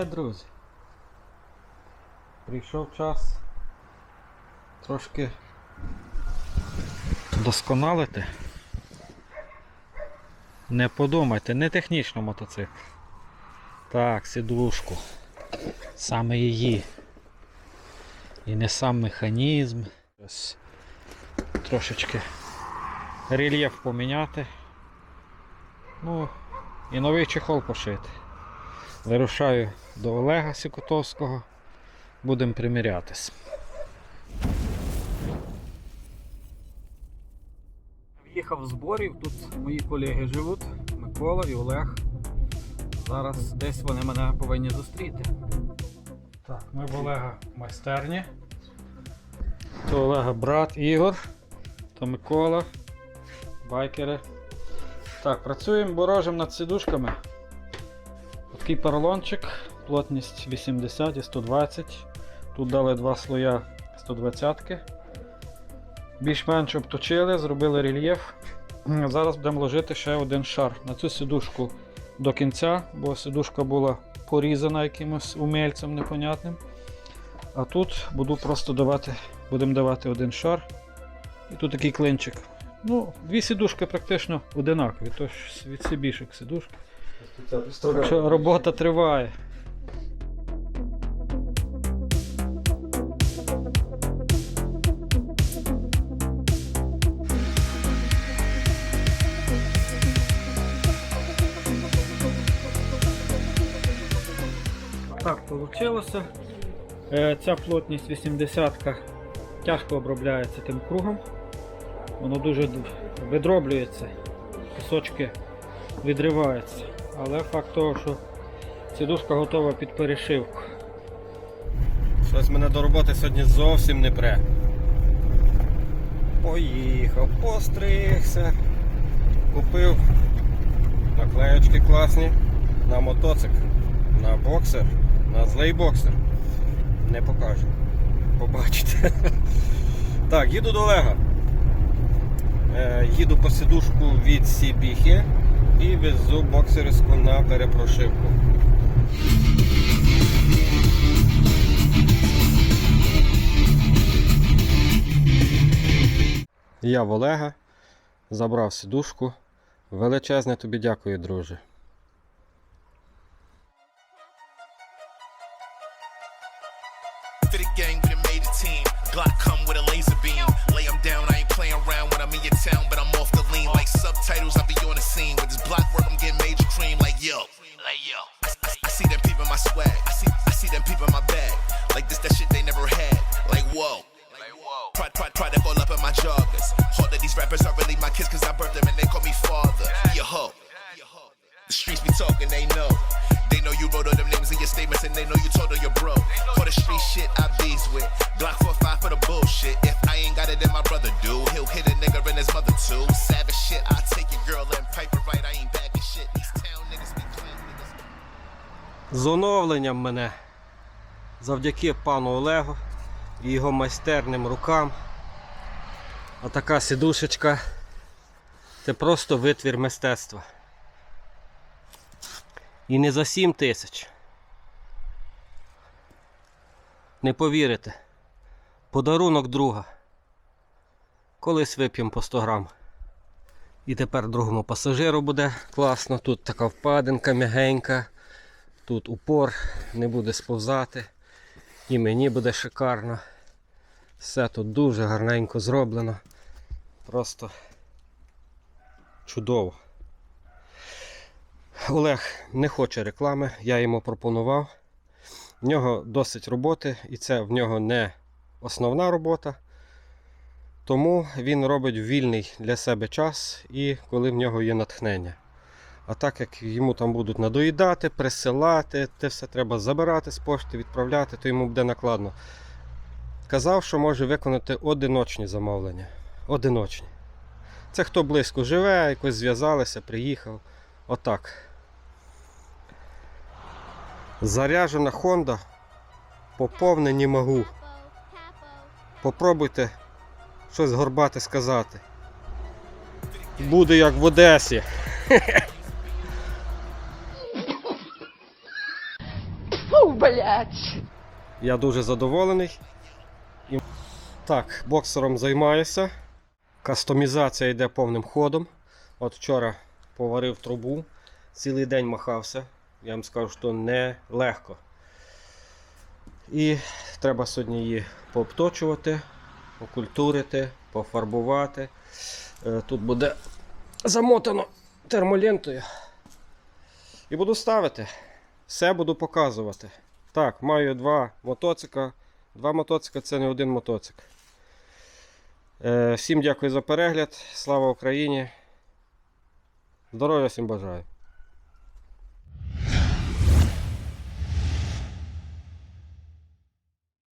Вітаю, друзі! Прийшов час трошки досконалити. Не подумайте, не технічно мотоцикл. Так, сідушку. Саме її. І не сам механізм. Ось Трошечки рельєф поміняти. Ну, і новий чехол пошити. Вирушаю до Олега Сікотовського. Будемо примірятись. В'їхав в зборів, тут мої колеги живуть, Микола і Олег. Зараз десь вони мене повинні зустріти. Так, ми в Олега в майстерні. То Олега брат Ігор, то Микола, байкери. Так, працюємо ворожим над сидушками. Такий поролончик, плотність 80 і 120. Тут дали два слоя 120 -ки. Більш-менш обточили, зробили рельєф. Зараз будемо ложити ще один шар на цю сидушку до кінця, бо сидушка була порізана якимось умельцем непонятним. А тут буду просто давати, будемо давати один шар. І тут такий клинчик. Ну, дві сидушки практично одинакові, тож від сибішок сидушки. Так робота триває. Так вийшло. Ця плотність 80 тяжко обробляється тим кругом. Воно дуже видроблюється, кусочки відриваються. Але факт того, що сідушка готова під перешивку. Щось мене до роботи сьогодні зовсім не пре. Поїхав, постригся, купив наклеєчки класні на мотоцикл, на боксер, на злий боксер. Не покажу. Побачите. Так, їду до Олега. Е, їду по сидушку від Сібіхи і везу боксерську на перепрошивку. Я в Олега забрав сидушку. Величезне тобі дякую, друже. Streets be talking, they know. They know you wrote all them names in your statements and they know you told on your bro. For the street shit I bees with. Glock 45 for the bullshit. If I ain't got it, then my brother do. He'll hit a nigga and his mother too. Savage shit, I take your girl and pipe it right. I ain't bagging shit. These town niggas be clown niggas. З оновленням мене завдяки пану Олегу і його майстерним рукам. Отака сідушечка. Це просто витвір мистецтва. І не за 7 тисяч. Не повірите. Подарунок друга. Колись вип'ємо по 100 грам. І тепер другому пасажиру буде класно. Тут така впадинка м'ягенька. Тут упор не буде сповзати. І мені буде шикарно. Все тут дуже гарненько зроблено. Просто чудово. Олег не хоче реклами, я йому пропонував. В нього досить роботи, і це в нього не основна робота. Тому він робить вільний для себе час і коли в нього є натхнення. А так як йому там будуть надоїдати, присилати, те все треба забирати з пошти, відправляти, то йому буде накладно. Казав, що може виконати одиночні замовлення. Одиночні. Це хто близько живе, якось зв'язалися, приїхав. Отак. Заряжена Honda. Поповне не можу. Попробуйте щось горбате сказати. Буде як в Одесі. Я дуже задоволений. І... Так, боксером займаюся. Кастомізація йде повним ходом. От вчора поварив трубу, цілий день махався. Я вам скажу, що не легко. І треба сьогодні її пообточувати, окультурити, пофарбувати. Е, Тут буде замотано термолентою. І буду ставити. Все буду показувати. Так, маю два мотоцика. Два мотоцика це не один мотоцик. Е, всім дякую за перегляд. Слава Україні. Здоров'я всім бажаю.